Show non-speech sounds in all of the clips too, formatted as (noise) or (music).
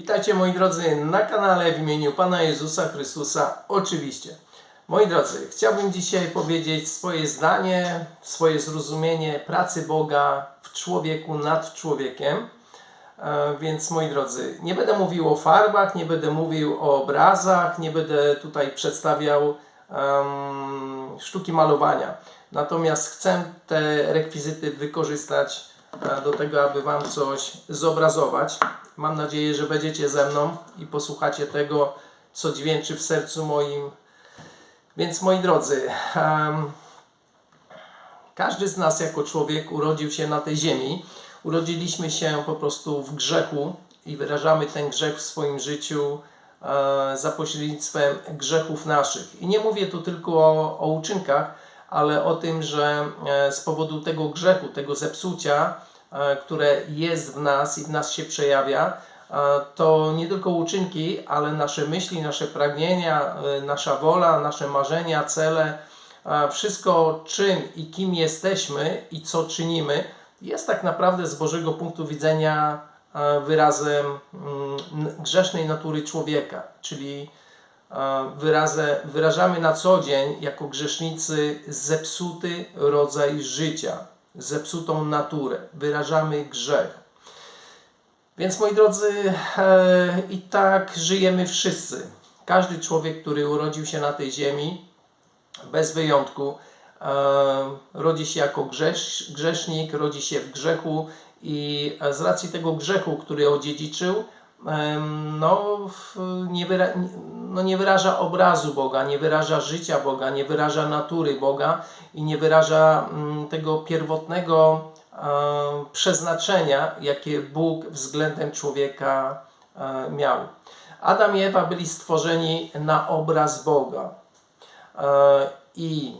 Witajcie moi drodzy na kanale w imieniu Pana Jezusa Chrystusa, oczywiście. Moi drodzy, chciałbym dzisiaj powiedzieć swoje zdanie, swoje zrozumienie pracy Boga w człowieku nad człowiekiem. E, Więc moi drodzy, nie będę mówił o farbach, nie będę mówił o obrazach, nie będę tutaj przedstawiał em, sztuki malowania. Natomiast chcę te rekwizyty wykorzystać e, do tego, aby Wam coś zobrazować. Mam nadzieję, że będziecie ze mną i posłuchacie tego, co dźwięczy w sercu moim. Więc moi drodzy, em, każdy z nas jako człowiek urodził się na tej ziemi. Urodziliśmy się po prostu w grzechu i wyrażamy ten grzech w swoim życiu e, za pośrednictwem grzechów naszych. I nie mówię tu tylko o, o uczynkach, ale o tym, że e, z powodu tego grzechu, tego zepsucia, które jest w nas i w nas się przejawia, e, to nie tylko uczynki, ale nasze myśli, nasze pragnienia, e, nasza wola, nasze marzenia, cele, wszystko czym i kim jesteśmy i co czynimy, jest tak naprawdę z Bożego punktu widzenia e, wyrazem mm, grzesznej natury człowieka, czyli e, wyrazę, wyrażamy na co dzień jako grzesznicy zepsuty rodzaj życia, zepsutą naturę, wyrażamy grzech. Więc moi drodzy, e, i tak żyjemy wszyscy. Każdy człowiek, który urodził się na tej ziemi, bez wyjątku, e, rodzi się jako grzesz, grzesznik, rodzi się w grzechu i e, z racji tego grzechu, który odziedziczył, no, nie, wyra, no nie wyraża obrazu Boga, nie wyraża życia Boga, nie wyraża natury Boga i nie wyraża mm, tego pierwotnego e, przeznaczenia, jakie Bóg względem człowieka e, miał. Adam i Ewa byli stworzeni na obraz Boga e, i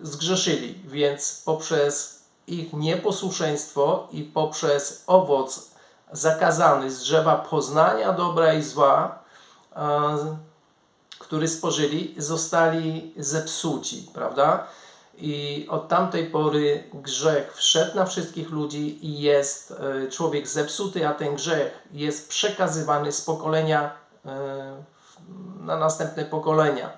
zgrzeszyli, więc poprzez ich nieposłuszeństwo i poprzez owoc zakazany z drzewa poznania dobra i zła, e, który spożyli, zostali zepsuci, prawda? I od tamtej pory grzech wszedł na wszystkich ludzi i jest e, człowiek zepsuty, a ten grzech jest przekazywany z pokolenia e, na następne pokolenia.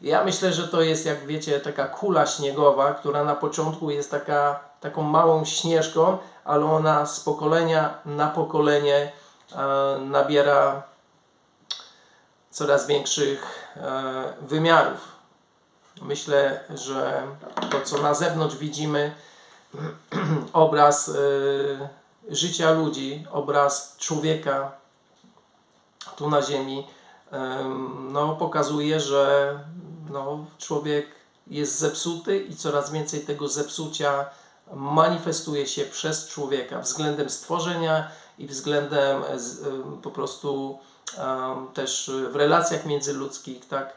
Ja myślę, że to jest, jak wiecie, taka kula śniegowa, która na początku jest taka, taką małą śnieżką, ale ona z pokolenia na pokolenie e, nabiera coraz większych e, wymiarów. Myślę, że to, co na zewnątrz widzimy, (clears throat) obraz e, życia ludzi, obraz człowieka tu na ziemi, em, no, pokazuje, że no, człowiek jest zepsuty i coraz więcej tego zepsucia manifestuje się przez człowieka względem stworzenia i względem e, em, po prostu em, też w relacjach międzyludzkich, tak?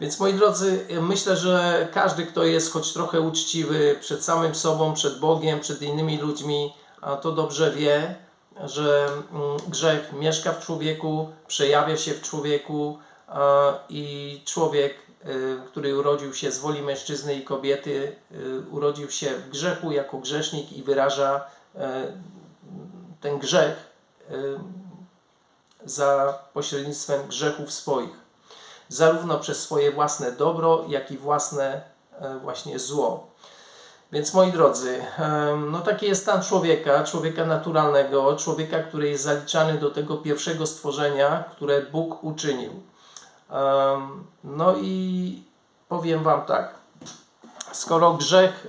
Więc moi drodzy, myślę, że każdy, kto jest choć trochę uczciwy przed samym sobą, przed Bogiem, przed innymi ludźmi, to dobrze wie, że mm, grzech mieszka w człowieku, przejawia się w człowieku i człowiek, który urodził się z woli mężczyzny i kobiety, y, urodził się w grzechu jako grzesznik i wyraża y, ten grzech y, za pośrednictwem grzechów swoich zarówno przez swoje własne dobro, jak i własne właśnie zło. Więc moi drodzy, no taki jest stan człowieka, człowieka naturalnego, człowieka, który jest zaliczany do tego pierwszego stworzenia, które Bóg uczynił. No i powiem Wam tak, skoro grzech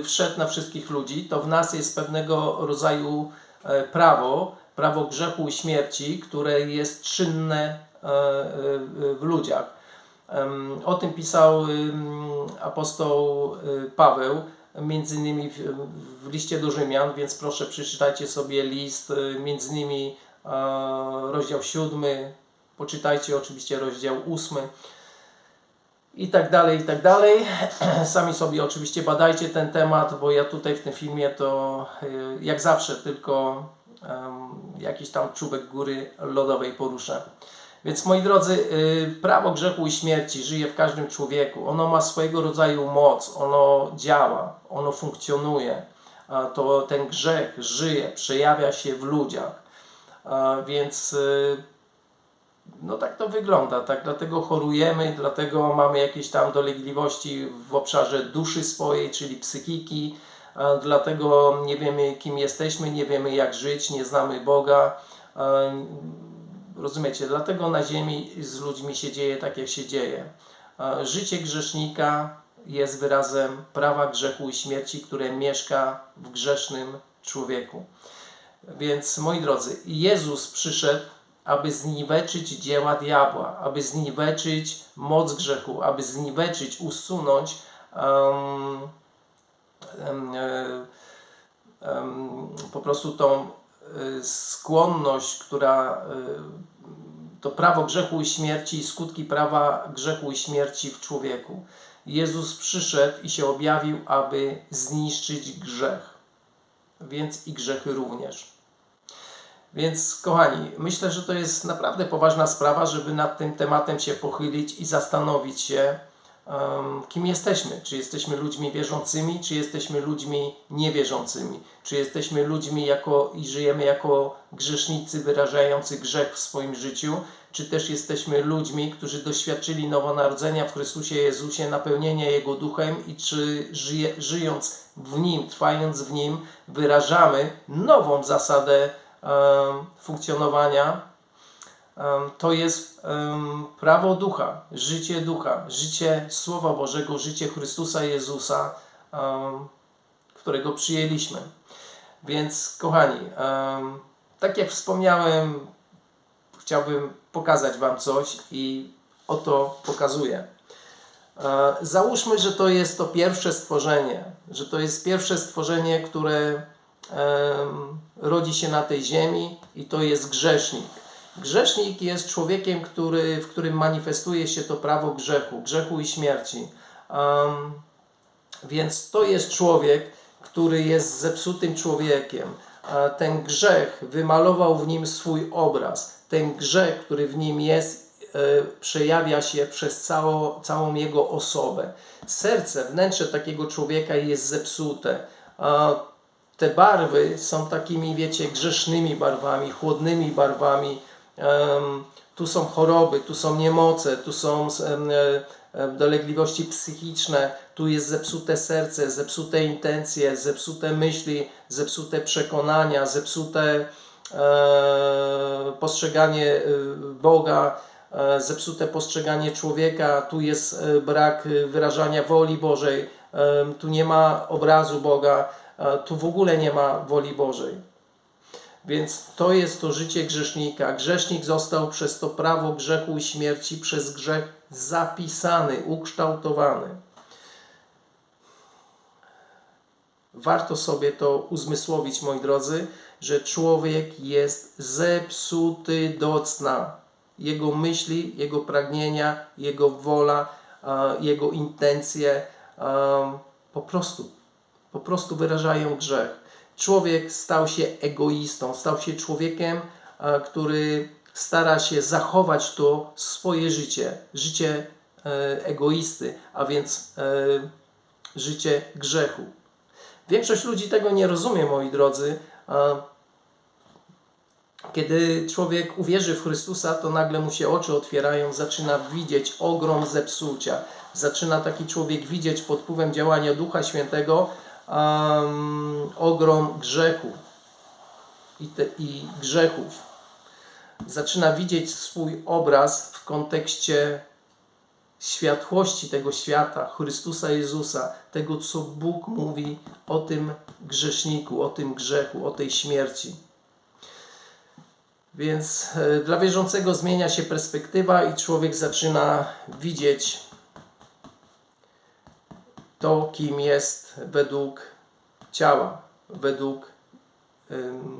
y, wszedł na wszystkich ludzi, to w nas jest pewnego rodzaju e, prawo, prawo grzechu i śmierci, które jest czynne e, e, w ludziach. O tym pisał apostoł y, Paweł, między innymi w, liście do Rzymian, więc proszę przeczytajcie sobie list, y, między innymi rozdział siódmy, poczytajcie oczywiście rozdział ósmy i tak dalej, i tak dalej. (clears throat) Sami sobie oczywiście badajcie ten temat, bo ja tutaj w tym filmie to y, jak zawsze tylko jakiś tam czubek góry lodowej poruszę. Więc moi drodzy, y, prawo grzechu i śmierci żyje w każdym człowieku. Ono ma swojego rodzaju moc, ono działa, ono funkcjonuje. To ten grzech żyje, przejawia się w ludziach. Więc y, no tak to wygląda, tak? Dlatego chorujemy, dlatego mamy jakieś tam dolegliwości w obszarze duszy swojej, czyli psychiki, dlatego nie wiemy kim jesteśmy, nie wiemy jak żyć, nie znamy Boga. Rozumiecie? Dlatego na ziemi z ludźmi się dzieje tak jak się dzieje. Życie grzesznika jest wyrazem prawa grzechu i śmierci, które mieszka w grzesznym człowieku. Więc moi drodzy, Jezus przyszedł, aby zniweczyć dzieła diabła, aby zniweczyć moc grzechu, aby zniweczyć, usunąć um, e, em, po prostu tą e, skłonność, która e, to prawo grzechu i śmierci i skutki prawa grzechu i śmierci w człowieku. Jezus przyszedł i się objawił, aby zniszczyć grzech, więc i grzechy również. Więc, kochani, myślę, że to jest naprawdę poważna sprawa, żeby nad tym tematem się pochylić i zastanowić się, um, kim jesteśmy. Czy jesteśmy ludźmi wierzącymi, czy jesteśmy ludźmi niewierzącymi. Czy jesteśmy ludźmi jako, i żyjemy jako grzesznicy wyrażający grzech w swoim życiu, czy też jesteśmy ludźmi, którzy doświadczyli nowonarodzenia w Chrystusie Jezusie, napełnienia Jego duchem i czy żyje, żyjąc w Nim, trwając w Nim, wyrażamy nową zasadę funkcjonowania. To jest prawo ducha, życie ducha, życie Słowa Bożego, życie Chrystusa Jezusa, którego przyjęliśmy. Więc, kochani, tak jak wspomniałem, chciałbym pokazać Wam coś i oto pokazuję. E, Załóżmy, że to jest to pierwsze stworzenie, że to jest pierwsze stworzenie, które rodzi się na tej ziemi i to jest grzesznik. Grzesznik jest człowiekiem, który, w którym manifestuje się to prawo grzechu, grzechu i śmierci. Em, więc to jest człowiek, który jest zepsutym człowiekiem. Ten grzech wymalował w nim swój obraz. Ten grzech, który w nim jest, e, przejawia się przez cało, całą jego osobę. Serce, wnętrze takiego człowieka jest zepsute. Te barwy są takimi, wiecie, grzesznymi barwami, chłodnymi barwami. Tu są choroby, tu są niemoce, tu są e, dolegliwości psychiczne, tu jest zepsute serce, zepsute intencje, zepsute myśli, zepsute przekonania, zepsute e, postrzeganie e, Boga, zepsute postrzeganie człowieka, tu jest brak wyrażania woli Bożej, tu nie ma obrazu Boga, tu w ogóle nie ma woli Bożej. Więc to jest to życie grzesznika. Grzesznik został przez to prawo grzechu i śmierci, przez grzech zapisany, ukształtowany. Warto sobie to uzmysłowić, moi drodzy, że człowiek jest zepsuty do cna. Jego myśli, jego pragnienia, jego wola, e, jego intencje e, po prostu, po prostu wyrażają grzech. Człowiek stał się egoistą, stał się człowiekiem, e, który stara się zachować to swoje życie, życie e, egoisty, a więc e, życie grzechu. Większość ludzi tego nie rozumie, moi drodzy. Kiedy człowiek uwierzy w Chrystusa, to nagle mu się oczy otwierają, zaczyna widzieć ogrom zepsucia. Zaczyna taki człowiek widzieć pod wpływem działania Ducha Świętego um, ogrom grzechu i, te, i grzechów. Zaczyna widzieć swój obraz w kontekście światłości tego świata, Chrystusa Jezusa, tego co Bóg mówi o tym grzeszniku, o tym grzechu, o tej śmierci. Więc e, dla wierzącego zmienia się perspektywa i człowiek zaczyna widzieć to, kim jest według ciała, według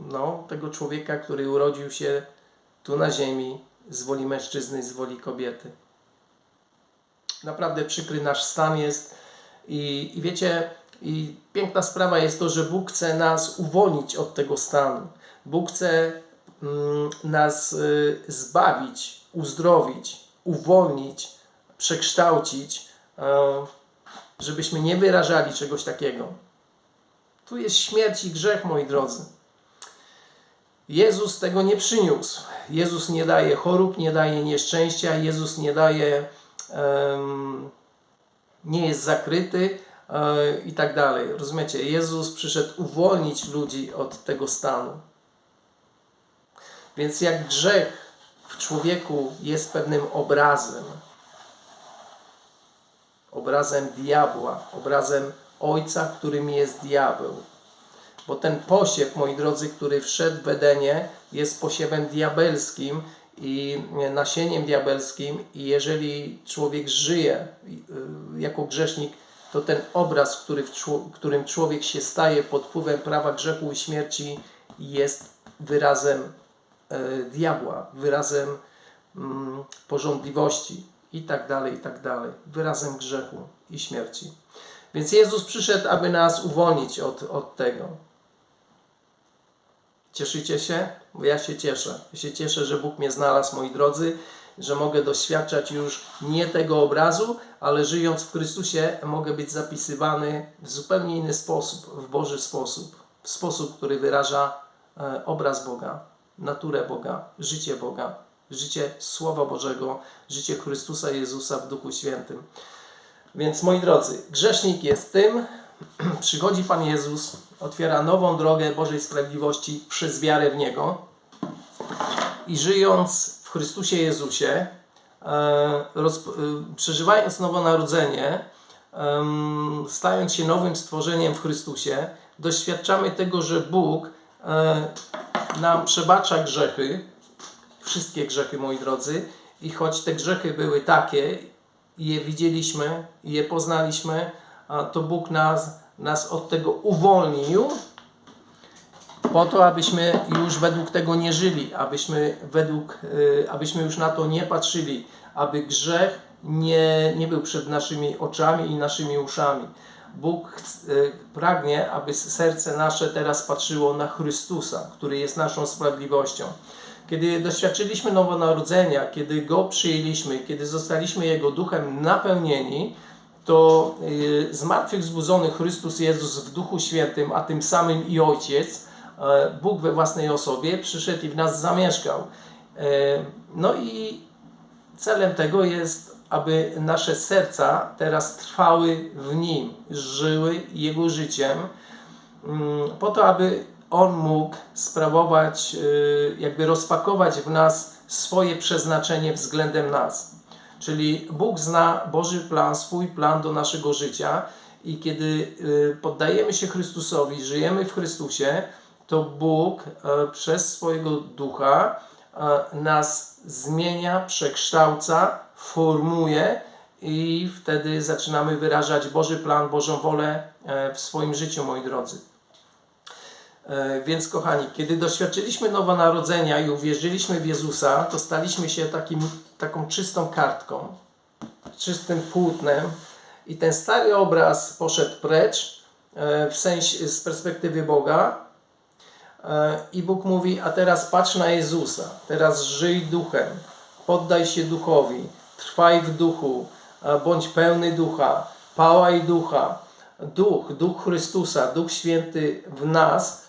no, tego człowieka, który urodził się tu na ziemi z woli mężczyzny, z woli kobiety. Naprawdę przykry nasz stan jest i, i wiecie, i piękna sprawa jest to, że Bóg chce nas uwolnić od tego stanu. Bóg chce mm, nas y, zbawić, uzdrowić, uwolnić, przekształcić, y, żebyśmy nie wyrażali czegoś takiego. Tu jest śmierć i grzech, moi drodzy. Jezus tego nie przyniósł. Jezus nie daje chorób, nie daje nieszczęścia, Jezus nie daje, em, nie jest zakryty e, i tak dalej. Rozumiecie? Jezus przyszedł uwolnić ludzi od tego stanu. Więc jak grzech w człowieku jest pewnym obrazem, obrazem diabła, obrazem ojca, którym jest diabeł. Bo ten posiew, moi drodzy, który wszedł w Edenie, jest posiewem diabelskim i nasieniem diabelskim i jeżeli człowiek żyje y, jako grzesznik, to ten obraz, który w którym człowiek się staje pod wpływem prawa grzechu i śmierci jest wyrazem e, diabła, wyrazem mm, porządliwości i tak dalej, i tak dalej, wyrazem grzechu i śmierci. Więc Jezus przyszedł, aby nas uwolnić od, od tego. Cieszycie się? Bo ja się cieszę. Ja się cieszę, że Bóg mnie znalazł, moi drodzy, że mogę doświadczać już nie tego obrazu, ale żyjąc w Chrystusie mogę być zapisywany w zupełnie inny sposób, w Boży sposób. W sposób, który wyraża e, obraz Boga, naturę Boga, życie Boga, życie Słowa Bożego, życie Chrystusa Jezusa w Duchu Świętym. Więc moi drodzy, grzesznik jest tym, (clears throat) przychodzi Pan Jezus, otwiera nową drogę Bożej Sprawiedliwości przez wiarę w Niego i żyjąc w Chrystusie Jezusie, e, e, przeżywając nowonarodzenie, stając się nowym stworzeniem w Chrystusie, doświadczamy tego, że Bóg e, nam przebacza grzechy, wszystkie grzechy, moi drodzy, i choć te grzechy były takie, je widzieliśmy, je poznaliśmy, to Bóg nas, nas od tego uwolnił, po to, abyśmy już według tego nie żyli, abyśmy, według, y, abyśmy już na to nie patrzyli, aby grzech nie, nie był przed naszymi oczami i naszymi uszami. Bóg y, pragnie, aby serce nasze teraz patrzyło na Chrystusa, który jest naszą sprawiedliwością. Kiedy doświadczyliśmy nowonarodzenia, kiedy Go przyjęliśmy, kiedy zostaliśmy Jego duchem napełnieni, to y, zmartwychwzbudzony Chrystus Jezus w Duchu Świętym, a tym samym i Ojciec, e, Bóg we własnej osobie, przyszedł i w nas zamieszkał. E, No i celem tego jest, aby nasze serca teraz trwały w Nim, żyły Jego życiem, mm, po to, aby On mógł sprawować, y, jakby rozpakować w nas swoje przeznaczenie względem nas. Czyli Bóg zna Boży plan, swój plan do naszego życia i kiedy y, poddajemy się Chrystusowi, żyjemy w Chrystusie, to Bóg e, przez swojego ducha e, nas zmienia, przekształca, formuje i wtedy zaczynamy wyrażać Boży plan, Bożą wolę e, w swoim życiu, moi drodzy. E, Więc kochani, kiedy doświadczyliśmy nowonarodzenia i uwierzyliśmy w Jezusa, to staliśmy się takim, taką czystą kartką, czystym płótnem i ten stary obraz poszedł precz e, w sensie z perspektywy Boga E, i Bóg mówi, a teraz patrz na Jezusa, teraz żyj duchem, poddaj się duchowi, trwaj w duchu, bądź pełny ducha, pałaj ducha. Duch, duch Chrystusa, Duch Święty w nas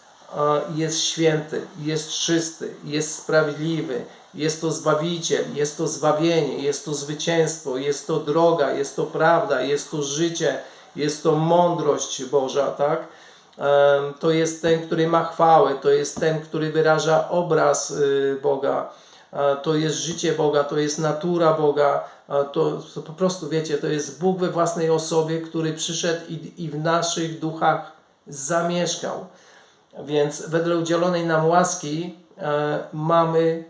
jest święty, jest czysty, jest sprawiedliwy, jest to Zbawiciel, jest to zbawienie, jest to zwycięstwo, jest to droga, jest to prawda, jest to życie, jest to mądrość Boża, tak? To jest ten, który ma chwałę, to jest ten, który wyraża obraz y, Boga, to jest życie Boga, to jest natura Boga, to, to po prostu wiecie, to jest Bóg we własnej osobie, który przyszedł i, i w naszych duchach zamieszkał. Więc wedle udzielonej nam łaski e, mamy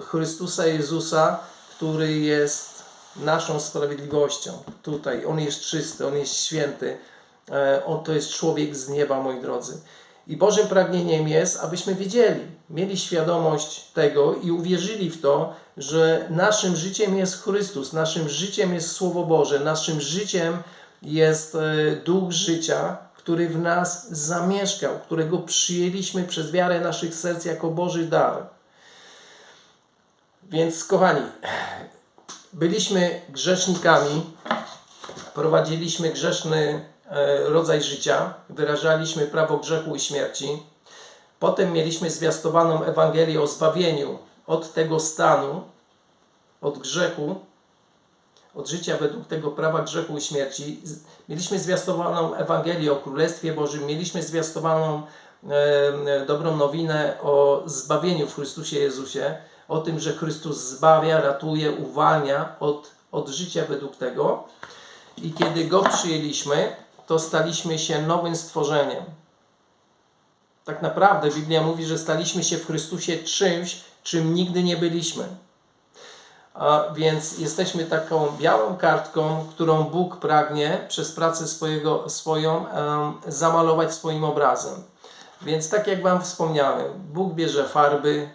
Chrystusa Jezusa, który jest naszą sprawiedliwością. Tutaj On jest czysty, On jest święty. E, On to jest człowiek z nieba, moi drodzy. I Bożym pragnieniem jest, abyśmy wiedzieli, mieli świadomość tego i uwierzyli w to, że naszym życiem jest Chrystus, naszym życiem jest Słowo Boże, naszym życiem jest e, Duch życia, który w nas zamieszkał, którego przyjęliśmy przez wiarę naszych serc jako Boży dar. Więc, kochani, byliśmy grzesznikami, prowadziliśmy grzeszny e, rodzaj życia, wyrażaliśmy prawo grzechu i śmierci. Potem mieliśmy zwiastowaną Ewangelię o zbawieniu od tego stanu, od grzechu, od życia według tego prawa grzechu i śmierci. Mieliśmy zwiastowaną Ewangelię o Królestwie Bożym, mieliśmy zwiastowaną e, dobrą nowinę o zbawieniu w Chrystusie Jezusie, o tym, że Chrystus zbawia, ratuje, uwalnia od, od życia według tego. I kiedy Go przyjęliśmy, to staliśmy się nowym stworzeniem. Tak naprawdę Biblia mówi, że staliśmy się w Chrystusie czymś, czym nigdy nie byliśmy. Więc jesteśmy taką białą kartką, którą Bóg pragnie przez pracę swojego, swoją zamalować swoim obrazem. Więc tak jak Wam wspomniałem, Bóg bierze farby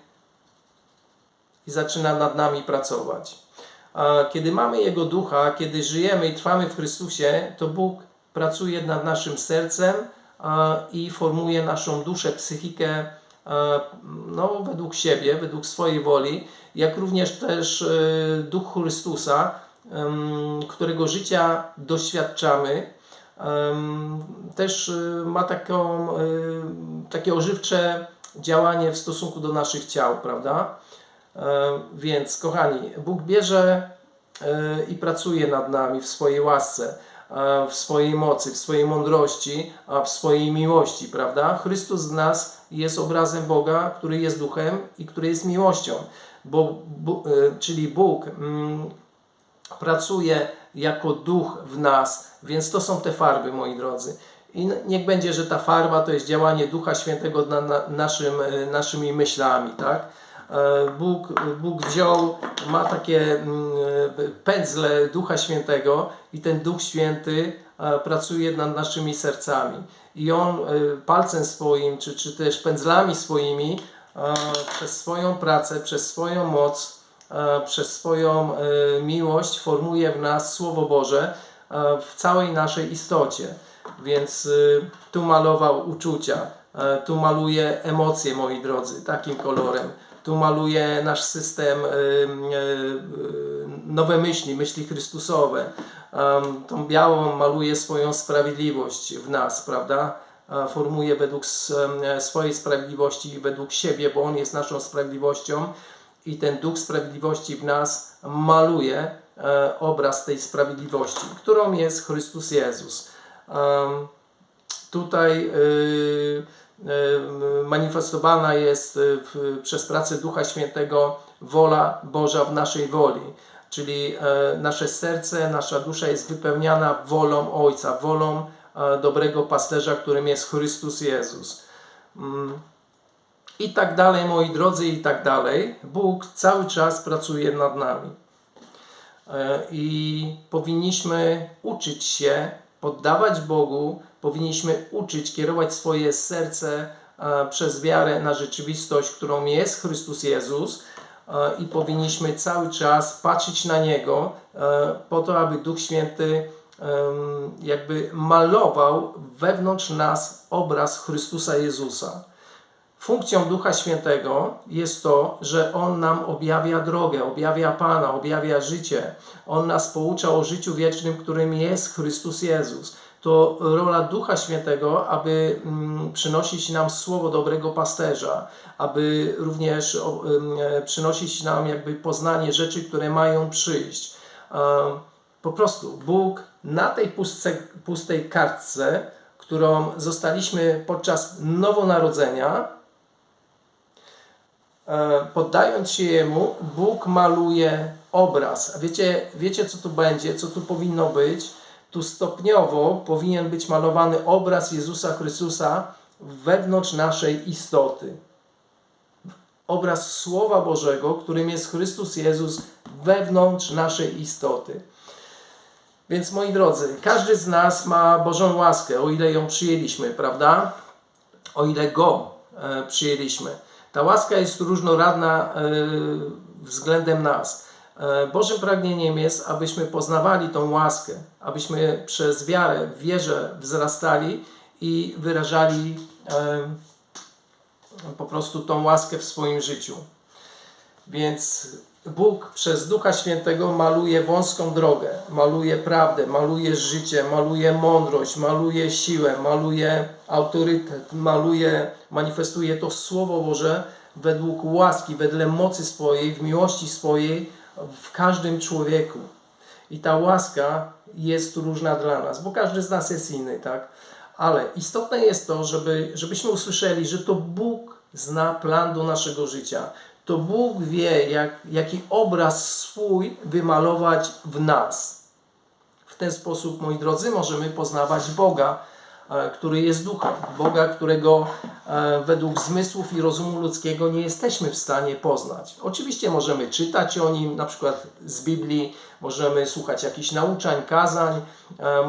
i zaczyna nad nami pracować. Kiedy mamy Jego ducha, kiedy żyjemy i trwamy w Chrystusie, to Bóg pracuje nad naszym sercem i formuje naszą duszę, psychikę no, według siebie, według swojej woli, jak również też e, duch Chrystusa, którego życia doświadczamy, też e, ma taką, e, takie ożywcze działanie w stosunku do naszych ciał, prawda? E, Więc, kochani, Bóg bierze e, i pracuje nad nami w swojej łasce, e, w swojej mocy, w swojej mądrości, a w swojej miłości, prawda? Chrystus z nas jest obrazem Boga, który jest duchem i który jest miłością, bo, Bu- e, czyli Bóg mm, pracuje jako duch w nas, więc to są te farby, moi drodzy. I niech będzie, że ta farba to jest działanie Ducha Świętego na, na e, naszymi myślami, tak? E, Bóg, Bóg wziął, ma takie mm, e, pędzle Ducha Świętego i ten Duch Święty e, pracuje nad naszymi sercami. I On palcem swoim, czy, czy też pędzlami swoimi, przez swoją pracę, przez swoją moc, przez swoją miłość formuje w nas Słowo Boże w całej naszej istocie. Więc tu malował uczucia, tu maluje emocje, moi drodzy, takim kolorem. Tu maluje nasz system, y, y, y, nowe myśli, myśli Chrystusowe. Tą białą maluje swoją sprawiedliwość w nas, prawda? Formuje według swojej sprawiedliwości, według siebie, bo On jest naszą sprawiedliwością i ten Duch Sprawiedliwości w nas maluje e, obraz tej sprawiedliwości, którą jest Chrystus Jezus. Tutaj manifestowana jest w, przez pracę Ducha Świętego wola Boża w naszej woli. Czyli e, nasze serce, nasza dusza jest wypełniana wolą Ojca, wolą e, dobrego pasterza, którym jest Chrystus Jezus. Mm. I tak dalej, moi drodzy, i tak dalej. Bóg cały czas pracuje nad nami. E, I powinniśmy uczyć się poddawać Bogu, powinniśmy uczyć kierować swoje serce e, przez wiarę na rzeczywistość, którą jest Chrystus Jezus e, i powinniśmy cały czas patrzeć na Niego e, po to, aby Duch Święty jakby malował wewnątrz nas obraz Chrystusa Jezusa. Funkcją Ducha Świętego jest to, że On nam objawia drogę, objawia Pana, objawia życie. On nas poucza o życiu wiecznym, którym jest Chrystus Jezus. To rola Ducha Świętego, aby mm, przynosić nam słowo dobrego pasterza, aby również ym, e, przynosić nam jakby poznanie rzeczy, które mają przyjść. Po prostu Bóg na tej pustce, pustej kartce, którą zostaliśmy podczas nowonarodzenia, E, poddając się Jemu, Bóg maluje obraz. Wiecie, wiecie, co tu będzie, co tu powinno być? Tu stopniowo powinien być malowany obraz Jezusa Chrystusa wewnątrz naszej istoty. Obraz Słowa Bożego, którym jest Chrystus Jezus wewnątrz naszej istoty. Więc moi drodzy, każdy z nas ma Bożą łaskę, o ile ją przyjęliśmy, prawda? O ile Go e, przyjęliśmy. Ta łaska jest różnorodna e, względem nas. E, Bożym pragnieniem jest, abyśmy poznawali tą łaskę, abyśmy przez wiarę, w wierze wzrastali i wyrażali e, po prostu tą łaskę w swoim życiu. Więc Bóg przez Ducha Świętego maluje wąską drogę, maluje prawdę, maluje życie, maluje mądrość, maluje siłę, maluje autorytet, maluje, manifestuje to Słowo Boże według łaski, wedle mocy swojej, w miłości swojej w każdym człowieku. I ta łaska jest różna dla nas, bo każdy z nas jest inny, tak? Ale istotne jest to, żeby, żebyśmy usłyszeli, że to Bóg zna plan do naszego życia. To Bóg wie, jak, jaki obraz swój wymalować w nas. W ten sposób, moi drodzy, możemy poznawać Boga, który jest duchem. Boga, którego e, według zmysłów i rozumu ludzkiego nie jesteśmy w stanie poznać. Oczywiście możemy czytać o nim, na przykład z Biblii, możemy słuchać jakichś nauczań, kazań. e,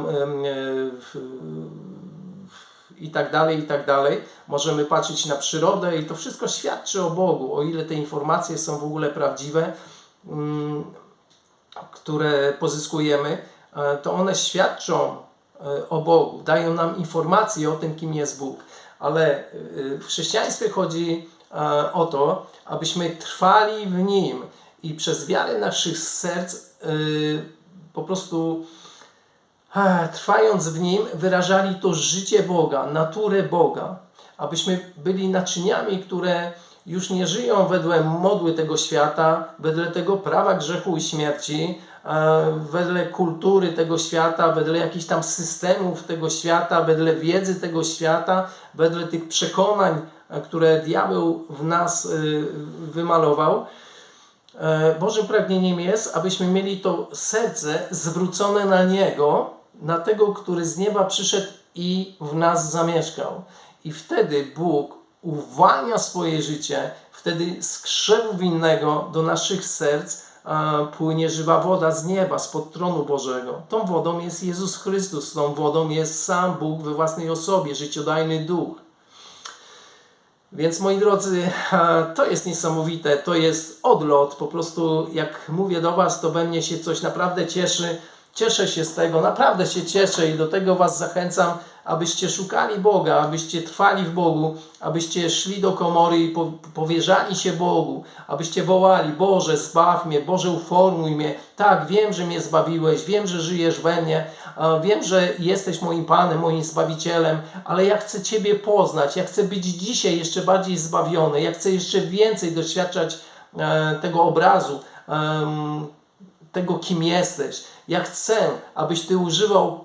i tak dalej, i tak dalej. Możemy patrzeć na przyrodę i to wszystko świadczy o Bogu, o ile te informacje są w ogóle prawdziwe, mm, które pozyskujemy, e, to one świadczą e, o Bogu, dają nam informacje o tym, kim jest Bóg. Ale e, w chrześcijaństwie chodzi e, o to, abyśmy trwali w Nim i przez wiarę naszych serc e, po prostu e, trwając w Nim, wyrażali to życie Boga, naturę Boga, abyśmy byli naczyniami, które już nie żyją wedle modły tego świata, wedle tego prawa grzechu i śmierci, e, wedle kultury tego świata, wedle jakichś tam systemów tego świata, wedle wiedzy tego świata, wedle tych przekonań, e, które diabeł w nas e, wymalował. E, Bożym pragnieniem jest, abyśmy mieli to serce zwrócone na Niego, na tego, który z nieba przyszedł i w nas zamieszkał. I wtedy Bóg uwalnia swoje życie, wtedy z krzewu winnego do naszych serc e, płynie żywa woda z nieba, spod tronu Bożego. Tą wodą jest Jezus Chrystus, tą wodą jest sam Bóg we własnej osobie, życiodajny Duch. Więc moi drodzy, to jest niesamowite, to jest odlot. Po prostu, jak mówię do Was, to we mnie się coś naprawdę cieszy. Cieszę się z tego, naprawdę się cieszę i do tego Was zachęcam, abyście szukali Boga, abyście trwali w Bogu, abyście szli do komory i po, powierzali się Bogu, abyście wołali: Boże, zbaw mnie, Boże, uformuj mnie. Tak, wiem, że mnie zbawiłeś, wiem, że żyjesz we mnie, wiem, że jesteś moim Panem, moim Zbawicielem, ale ja chcę Ciebie poznać, ja chcę być dzisiaj jeszcze bardziej zbawiony, ja chcę jeszcze więcej doświadczać e, tego obrazu. tego, kim jesteś. Ja chcę, abyś Ty używał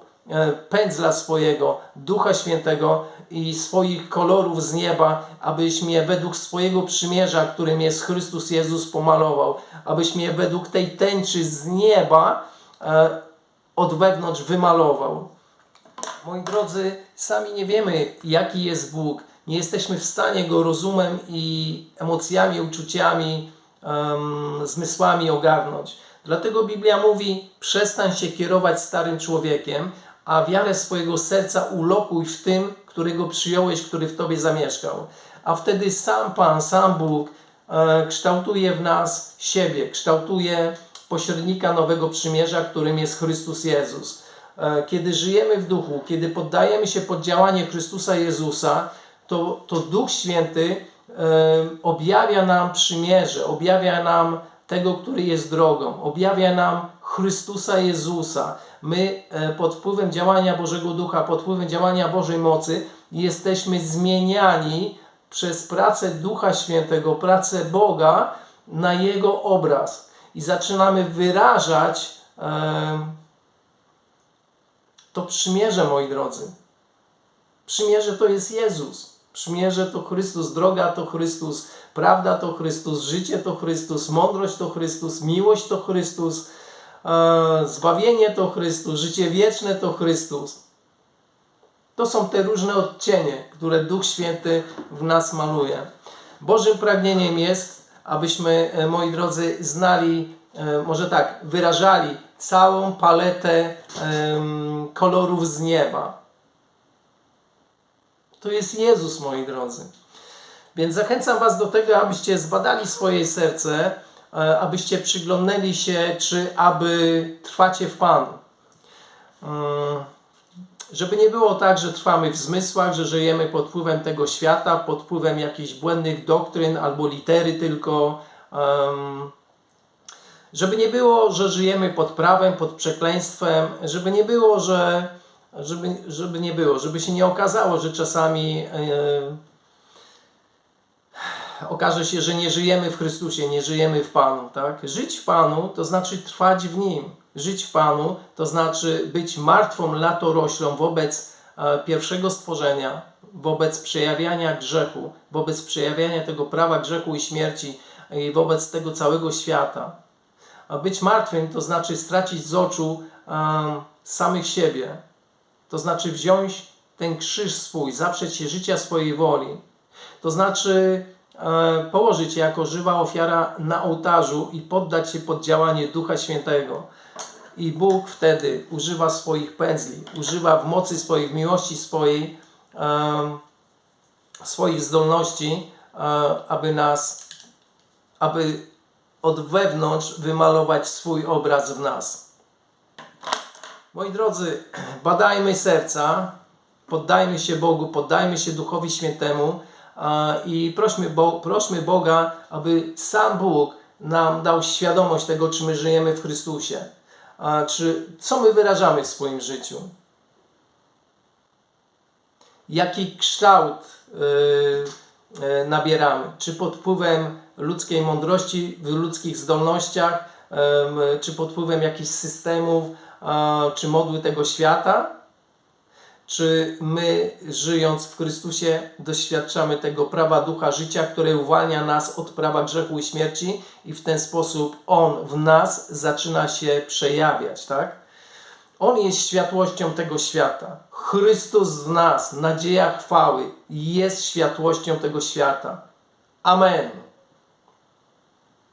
pędzla swojego, Ducha Świętego i swoich kolorów z nieba, abyś mnie według swojego przymierza, którym jest Chrystus Jezus, pomalował, abyś mnie według tej tęczy z nieba e, od wewnątrz wymalował. Moi drodzy, sami nie wiemy, jaki jest Bóg. Nie jesteśmy w stanie go rozumem i emocjami, uczuciami, em, zmysłami ogarnąć. Dlatego Biblia mówi: przestań się kierować starym człowiekiem, a wiarę swojego serca ulokuj w tym, którego przyjąłeś, który w tobie zamieszkał. A wtedy sam Pan, sam Bóg e, kształtuje w nas siebie, kształtuje pośrednika nowego przymierza, którym jest Chrystus Jezus. E, Kiedy żyjemy w duchu, kiedy poddajemy się pod działanie Chrystusa Jezusa, to, to Duch Święty e, objawia nam przymierze, objawia nam tego, który jest drogą, objawia nam Chrystusa Jezusa. My e, pod wpływem działania Bożego Ducha, pod wpływem działania Bożej mocy jesteśmy zmieniani przez pracę Ducha Świętego, pracę Boga na Jego obraz. I zaczynamy wyrażać em, to przymierze, moi drodzy. Przymierze to jest Jezus. Przymierze to Chrystus, droga to Chrystus, prawda to Chrystus, życie to Chrystus, mądrość to Chrystus, miłość to Chrystus, e, zbawienie to Chrystus, życie wieczne to Chrystus. To są te różne odcienie, które Duch Święty w nas maluje. Bożym pragnieniem jest, abyśmy, e, moi drodzy, znali, e, może tak, wyrażali całą paletę kolorów z nieba. To jest Jezus, moi drodzy. Więc zachęcam Was do tego, abyście zbadali swoje serce, abyście przyglądnęli się, czy aby trwacie w Panu. Mm, Żeby nie było tak, że trwamy w zmysłach, że żyjemy pod wpływem tego świata, pod wpływem jakichś błędnych doktryn albo litery tylko. Żeby nie było, że żyjemy pod prawem, pod przekleństwem, żeby nie było, że żeby, żeby nie było, żeby się nie okazało, że czasami e, okaże się, że nie żyjemy w Chrystusie, nie żyjemy w Panu, tak? Żyć w Panu to znaczy trwać w Nim. Żyć w Panu to znaczy być martwą latoroślą wobec e, pierwszego stworzenia, wobec przejawiania grzechu, wobec przejawiania tego prawa grzechu i śmierci i wobec tego całego świata. A być martwym to znaczy stracić z oczu samych siebie. To znaczy wziąć ten krzyż swój, zaprzeć się życia swojej woli. To znaczy położyć się jako żywa ofiara na ołtarzu i poddać się pod działanie Ducha Świętego. I Bóg wtedy używa swoich pędzli, używa w mocy swojej, w miłości swojej, em, swoich zdolności, e, aby nas, aby od wewnątrz wymalować swój obraz w nas. Moi drodzy, badajmy serca, poddajmy się Bogu, poddajmy się Duchowi Świętemu i prośmy, Bo, prośmy Boga, aby sam Bóg nam dał świadomość tego, czy my żyjemy w Chrystusie, czy co my wyrażamy w swoim życiu. Jaki kształt y, y, nabieramy? Czy pod wpływem ludzkiej mądrości, w ludzkich zdolnościach, czy pod wpływem jakichś systemów, czy modły tego świata? Czy my, żyjąc w Chrystusie, doświadczamy tego prawa ducha życia, które uwalnia nas od prawa grzechu i śmierci, i w ten sposób On w nas zaczyna się przejawiać, tak? On jest światłością tego świata. Chrystus w nas, nadzieja chwały, jest światłością tego świata. Amen.